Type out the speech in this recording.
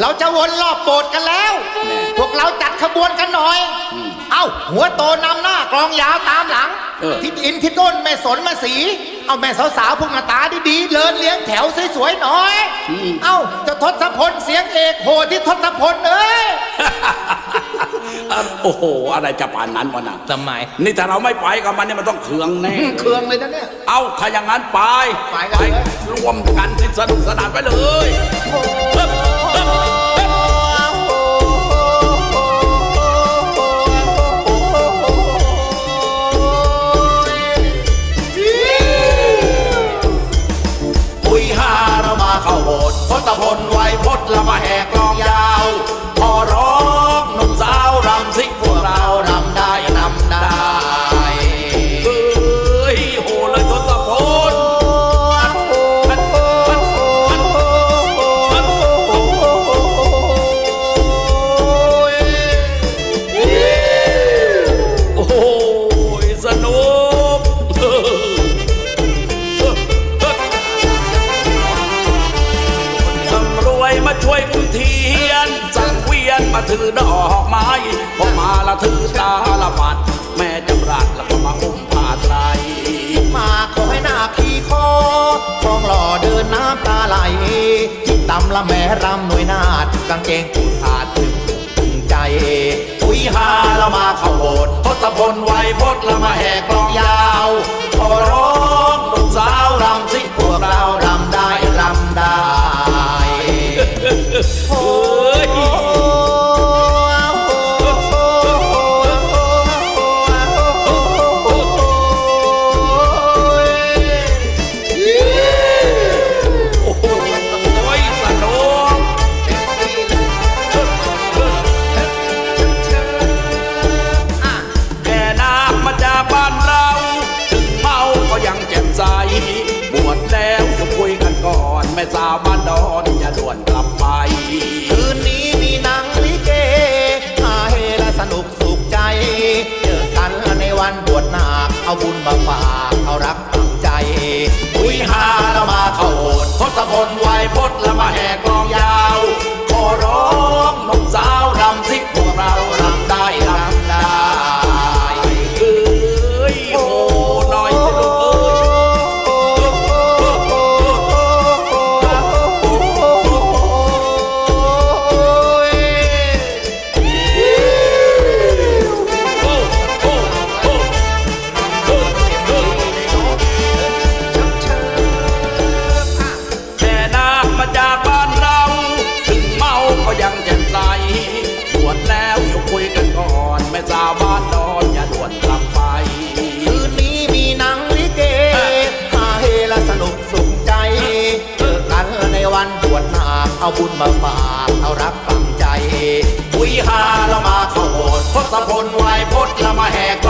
เราจะวนรอบโบสถ์กันแล้ว พวกเราจัดขบวนกันหน่อย เอ้า หัวโตนำหน้ากลองยาวตามหลังเออทิศอินทิศต้นแม่สนมาสี เอาแม่สาวๆพวกหน้าตาดีๆเดินเลี้ยงแถวสวยๆหน่อย เอ้าเจะทศพลเสียงเอกโหที่ทศพลเอ้ยอะโอ้โห อะไรจะป่านนั้นวะนะทำไม นี่ถ้าเราไม่ไปกับมันเนี่ยมันต้องเคืองแน่เคืองเลยนะเนี่ย เอาถ้าอย่างนั้นไป ไปกันเลยรวมกันที่สนุกสนานไปเลย ถือดอกไม้พอมาละถือตาละบัดแม่จำรัดแล้วก็มาอุ้มผ้าไตรมาขอให้หน้าพี่คอคลองหล่อเดินน้ำตาไหลจิตตำละแม่รำหน่วยนาดกางเกงผูกขาดถึงถึงใจปุยหาเรามาเข้าโบสถ์ทศพลไวยพจน์ละมาแห่กลองยาวขอร้องหนุ่มสาวรำสิพวกเรารำได้รำได้ คนวัยพดและมาแห่กลองยาวขอร้อง เอาบุญมาฝากเอารักฝังใจคุยหาเรามาเข้าโบสถ์ทศพลไวยพจน์เรามาแหก